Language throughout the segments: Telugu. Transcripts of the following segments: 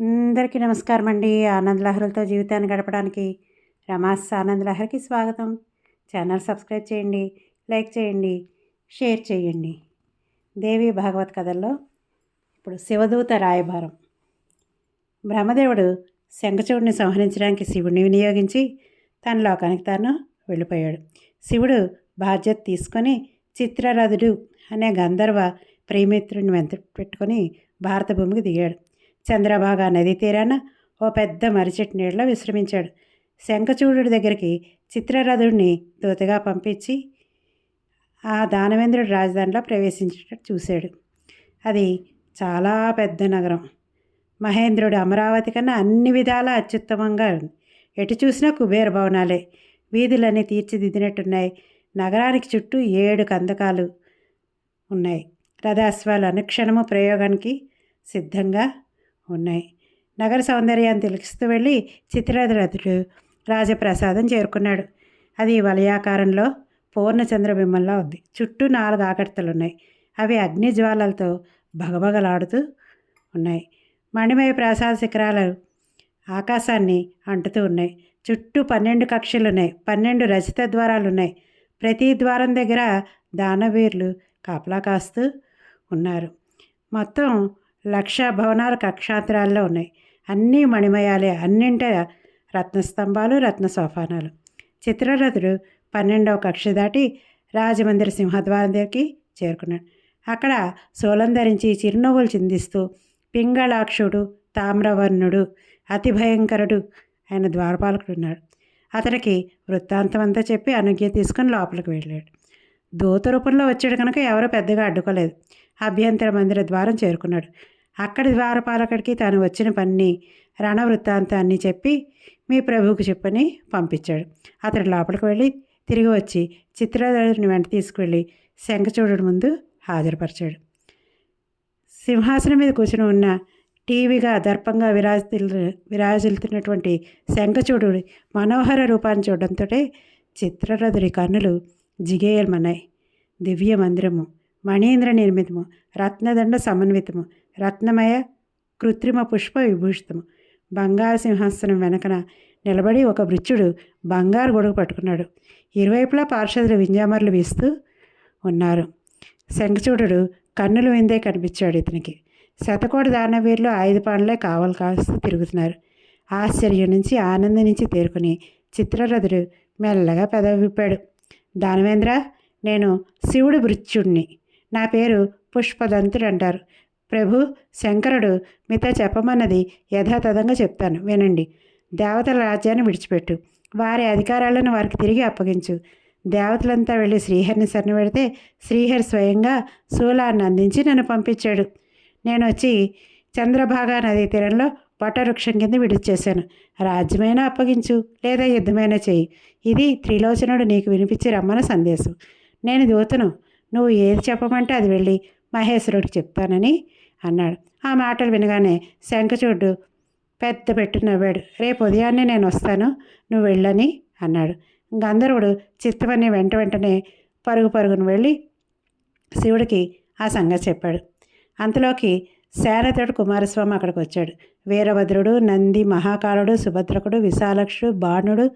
అందరికీ నమస్కారం అండి ఆనంద్ లహరులతో జీవితాన్ని గడపడానికి రమాస్ ఆనంద్ లహరికి స్వాగతం. ఛానల్ సబ్స్క్రైబ్ చేయండి లైక్ చేయండి షేర్ చేయండి. దేవి భాగవత్ కథల్లో ఇప్పుడు శివదూత రాయభారం బ్రహ్మదేవుడు శంఖచూడిని సంహరించడానికి శివుడిని వినియోగించి తన లోకానికి తాను వెళ్ళిపోయాడు. శివుడు బాధ్యత తీసుకొని చిత్రరథుడు అనే గంధర్వ ప్రేమిత్రుని వెంట పెట్టుకొని భారత భూమికి దిగాడు. చంద్రభాగా నదీ తీరాన ఓ పెద్ద మరిచెట్టు నీడలో విశ్రమించాడు. శంఖచూడు దగ్గరికి చిత్రరథుడిని దూతగా పంపించి ఆ దానవేంద్రుడు రాజధానిలో ప్రవేశించేటట్టు చూశాడు. అది చాలా పెద్ద నగరం. మహేంద్రుడు అమరావతి కన్నా అన్ని విధాలా అత్యుత్తమంగా ఉంది. ఎటు చూసినా కుబేర భవనాలే. వీధులన్నీ తీర్చిదిద్దినట్టున్నాయి. నగరానికి చుట్టూ ఏడు కందకాలు ఉన్నాయి. రథాశ్వాలు అనుక్షణము ప్రయోగానికి సిద్ధంగా ఉన్నాయి. నగర సౌందర్యాన్ని తెలుస్తూ వెళ్ళి చిత్రరథుడు రాజప్రసాదం చేరుకున్నాడు. అది వలయాకారంలో పూర్ణచంద్రబింబంలా ఉంది. చుట్టూ నాలుగు ఆకర్తలు ఉన్నాయి అవి అగ్ని జ్వాలలతో భగభగలాడుతూ ఉన్నాయి. మణిమయ ప్రసాద శిఖరాలు ఆకాశాన్ని అంటుతూ ఉన్నాయి. చుట్టూ పన్నెండు కక్షలు ఉన్నాయి పన్నెండు రచిత ద్వారాలు ఉన్నాయి ప్రతి ద్వారం దగ్గర దానవీరులు కాపలా కాస్తూ ఉన్నారు. మొత్తం లక్ష భవనాలు కక్షాంతరాల్లో ఉన్నాయి. అన్నీ మణిమయాలే. అన్నింట రత్నస్తంభాలు రత్న సోఫానాలు చిత్రరథుడు పన్నెండవ కక్ష దాటి రాజమందిర సింహద్వారం దగ్గరికి చేరుకున్నాడు. అక్కడ సోలం ధరించి చిరునవ్వులు చిందిస్తూ పింగళాక్షుడు తామ్రవర్ణుడు అతి భయంకరుడు ఆయన ద్వారపాలకుడు ఉన్నాడు. అతనికి వృత్తాంతం అంతా చెప్పి అనుజ్ఞ తీసుకొని లోపలికి వెళ్ళాడు. దూత రూపంలో వచ్చాడు కనుక ఎవరో పెద్దగా అడ్డుకోలేదు. అభ్యంతర మందిర ద్వారం చేరుకున్నాడు. అక్కడి ద్వారపాలకుడికి తాను వచ్చిన పని రణవృత్తాంతాన్ని చెప్పి మీ ప్రభువుకు చెప్పని పంపించాడు. అతడు లోపలికి వెళ్ళి తిరిగి వచ్చి చిత్రధరుని వెంట తీసుకువెళ్ళి శంఖచూడు ముందు హాజరుపరిచాడు. సింహాసనం మీద కూర్చుని ఉన్న టీవీగా దర్పంగా విరాజిల్లు విరాజిల్తున్నటువంటి శంఖచూడు మనోహర రూపాన్ని చూడడంతో చిత్రరథుడి కన్నులు జిగేయమన్నాయి దివ్య మందిరము మణీంద్ర నిర్మితము రత్నదండ సమన్వితము రత్నమయ కృత్రిమ పుష్ప విభూషితము. బంగారు సింహాసనం వెనకన నిలబడి ఒక వృత్యుడు బంగారు గొడుగు పట్టుకున్నాడు. ఇరువైపులా పార్షదులు వింజామర్లు వీస్తూ ఉన్నారు. శంఖచూడు కన్నులు విందే కనిపించాడు ఇతనికి. శతకోటి దానవీరులు ఆయుధ పండ్లే కావలు కాస్తూ తిరుగుతున్నారు. ఆశ్చర్యం నుంచి ఆనందం నుంచి తేరుకుని చిత్రరథుడు మెల్లగా పెదవిప్పాడు. దానవేంద్ర నేను శివుడు మృత్యుడిని నా పేరు పుష్పదంతుడు అంటారు. ప్రభు శంకరుడు మీతో చెప్పమన్నది యథాతథంగా చెప్తాను. వినండి. దేవతల రాజ్యాన్ని విడిచిపెట్టు. వారి అధికారాలను వారికి తిరిగి అప్పగించు. దేవతలంతా వెళ్ళి శ్రీహరిని శరణ పెడితే శ్రీహరి స్వయంగా శూలాన్ని అందించి నన్ను పంపించాడు. నేను వచ్చి చంద్రభాగా నదీ తీరంలో వటవృక్షం కింద విడిచేశాను రాజ్యమైనా అప్పగించు లేదా యుద్ధమైనా చెయ్యి ఇది త్రిలోచనుడు నీకు వినిపించి రమ్మన సందేశం. నేను దూతను. నువ్వు ఏది చెప్పమంటే అది వెళ్ళి మహేశ్వరుడికి చెప్తానని అన్నాడు. ఆ మాటలు వినగానే శంఖచూడు పెద్ద పెట్టు నవ్వాడు. రేపు ఉదయాన్నే నేను వస్తాను. నువ్వు వెళ్ళని అన్నాడు. గంధర్వుడు చిత్తమని వెంట వెంటనే పరుగు పరుగును వెళ్ళి శివుడికి ఆ సంగతి చెప్పాడు. అంతలోకి శారథుడు కుమారస్వామి అక్కడికి వచ్చాడు. వీరభద్రుడు నంది మహాకాలుడు సుభద్రకుడు విశాలక్షుడు బాణుడు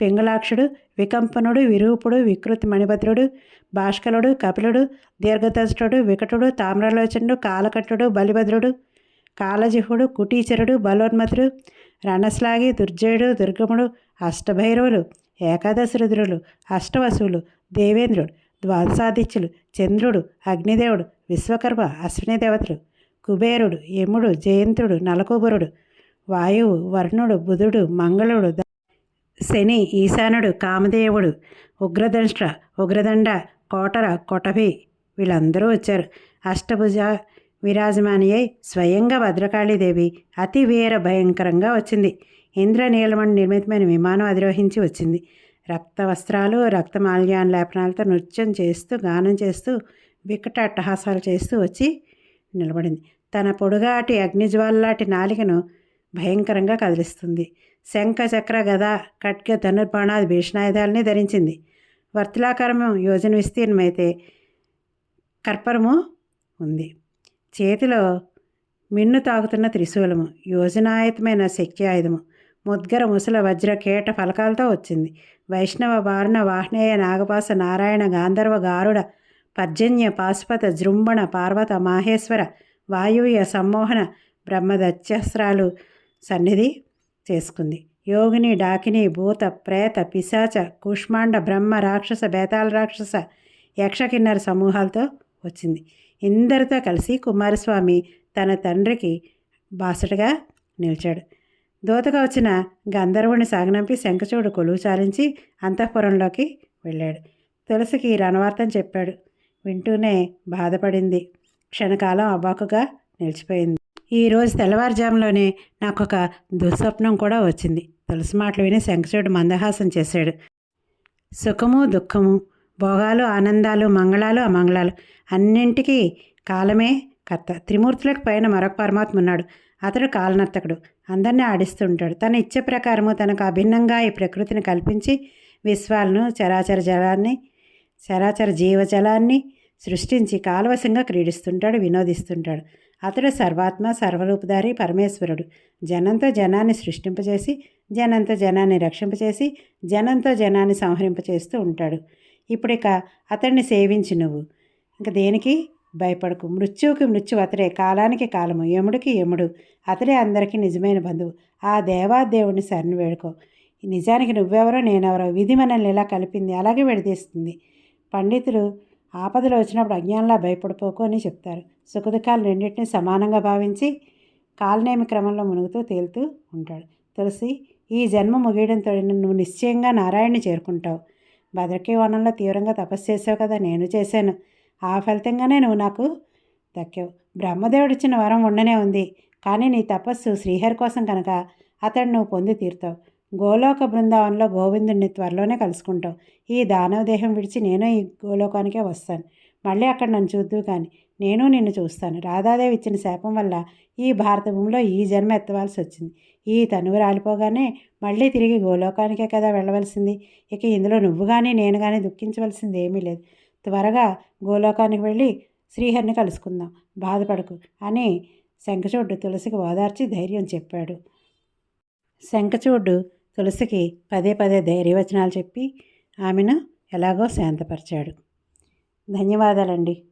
పింగళాక్షుడు వికంపనుడు విరూపుడు వికృతి మణిభద్రుడు భాష్కలుడు కపిలుడు దీర్ఘదష్టుడు వికటుడు తామ్రలోచనుడు కాలకట్టుడు బలిభద్రుడు కాలజిహుడు కుటీచరుడు బలోన్మతుడు రణశ్లాగి దుర్జయుడు దుర్గముడు అష్టభైరవులు ఏకాదశ రుద్రులు అష్టవసువులు దేవేంద్రుడు ద్వాదశాదిత్యులు చంద్రుడు అగ్నిదేవుడు విశ్వకర్మ అశ్విని దేవతలు కుబేరుడు యముడు జయంతుడు నలకూబురుడు వాయువు వర్ణుడు బుధుడు మంగళుడు శని ఈశానుడు కామదేవుడు ఉగ్రదంష్ట్ర ఉగ్రదండ కోటర కొటభి వీళ్ళందరూ వచ్చారు. అష్టభుజ విరాజమాని అయి స్వయంగా భద్రకాళీదేవి అతి వీర భయంకరంగా వచ్చింది. ఇంద్రనీలమణి నిర్మితమైన విమానం అధిరోహించి వచ్చింది. రక్త వస్త్రాలు రక్తమాల్యాన్ లేపనాలతో నృత్యం చేస్తూ గానం చేస్తూ వికట అట్టహాసాలు చేస్తూ వచ్చి నిలబడింది. తన పొడుగాటి అగ్నిజ్వాలలాంటి నాలికను భయంకరంగా కదిలిస్తుంది. శంఖ చక్ర గద ఖడ్గ ధనుర్బాణాది భీషణాయుధాలని ధరించింది. వర్తిలాకారము యోజన విస్తీర్ణమైతే కర్పరము ఉంది. చేతిలో మిన్ను తాగుతున్న త్రిశూలము యోజనాయుతమైన శక్తి ఆయుధము ముద్గర ముసల వజ్ర కీట ఫలకాలతో వచ్చింది. వైష్ణవ వారుణ వాహ్నేయ నాగపాస నారాయణ గాంధర్వ గారుడ పర్జన్య పాశుపత జృంభణ పార్వత మాహేశ్వర వాయువ్య సమ్మోహన బ్రహ్మదత్యస్త్రాలు సన్నిధి చేసుకుంది. యోగిని డాకిని భూత ప్రేత పిశాచ కుష్మాండ బ్రహ్మ రాక్షస బేతాళ రాక్షస యక్షకిన్నర సమూహాలతో వచ్చింది. ఇందరితో కలిసి కుమారస్వామి తన తండ్రికి బాసటగా నిలిచాడు. దూతగా వచ్చిన గంధర్వుని సాగనంపి శంఖచూడు కొలువు చాలించి అంతఃపురంలోకి వెళ్ళాడు. తులసికి రణవార్తం చెప్పాడు. వింటూనే బాధపడింది. క్షణకాలం అబాకుగా నిలిచిపోయింది. ఈరోజు తెల్లవారుజాములోనే నాకు ఒక దుస్వప్నం కూడా వచ్చింది. తులసి మాటలు విని శంఖచూడు మందహాసం చేశాడు. సుఖము దుఃఖము భోగాలు ఆనందాలు మంగళాలు అమంగళాలు అన్నింటికీ కాలమే కర్త. త్రిమూర్తులకు పైన మరొక పరమాత్మ ఉన్నాడు. అతడు కాలనర్తకుడు. అందరినీ ఆడిస్తుంటాడు. తన ఇచ్చ ప్రకారము తనకు అభిన్నంగా ఈ ప్రకృతిని కల్పించి విశ్వాలను చరాచర జలాన్ని చరాచర జీవజలాన్ని సృష్టించి కాలవశంగా క్రీడిస్తుంటాడు వినోదిస్తుంటాడు. అతడు సర్వాత్మ సర్వరూపధారి పరమేశ్వరుడు. జనంతో జనాన్ని సృష్టింపజేసి జనంతో జనాన్ని రక్షింపచేసి జనంతో జనాన్ని సంహరింపచేస్తూ ఉంటాడు. ఇప్పుడిక అతన్ని సేవించి నువ్వు. ఇంక దేనికి? భయపడకు. మృత్యువుకి మృత్యు అతడే. కాలానికి కాలము. యముడికి యముడు. అతడే అందరికీ నిజమైన బంధువు. ఆ దేవాదేవుడిని శరణు వేడుకో. నిజానికి నువ్వెవరో నేనెవరో. విధి మనల్ని ఇలా కలిపింది? అలాగే విడదీస్తుంది. పండితులు ఆపదలు వచ్చినప్పుడు అజ్ఞానంలా భయపడిపోకు అని చెప్తారు. సుఖదుఖాలు రెండింటినీ సమానంగా భావించి కాలనేమి క్రమంలో మునుగుతూ తేలుతూ ఉంటాడు. తులసి ఈ జన్మ ముగియడంతో నువ్వు నిశ్చయంగా నారాయణ్ని చేరుకుంటావు. భద్రకీ వనంలో తీవ్రంగా తపస్సు చేసావు కదా నేను చేశాను. ఆ ఫలితంగానే నువ్వు నాకు దక్కావు. బ్రహ్మదేవుడు ఇచ్చిన వరం ఉండనే ఉంది. కానీ నీ తపస్సు శ్రీహరి కోసం కనుక అతడు నువ్వు పొంది తీరుతావు. గోలోక బృందావనంలో గోవిందుడిని త్వరలోనే కలుసుకుంటావు. ఈ దానవ దేహం విడిచి నేను ఈ గోలోకానికే వస్తాను. మళ్ళీ అక్కడ నన్ను చూద్దు కానీ నేను నిన్ను చూస్తాను. రాధాదేవి ఇచ్చిన శాపం వల్ల ఈ భారత భూమిలో ఈ జన్మ ఎత్తవలసి వచ్చింది. ఈ తనువు రాలిపోగానే మళ్ళీ తిరిగి గోలోకానికే కదా వెళ్ళవలసింది. ఇక ఇందులో నువ్వు కానీ నేను కానీ దుఃఖించవలసింది ఏమీ లేదు. త్వరగా గోలోకానికి వెళ్ళి శ్రీహరిని కలుసుకుందాం. బాధపడకు అని శంఖచూడ్డు తులసికి ఓదార్చి ధైర్యం చెప్పాడు. శంఖచూడ్డు తులసికి పదే పదే ధైర్యవచనాలు చెప్పి ఆమెను ఎలాగో శాంతపరిచాడు. ధన్యవాదాలండి.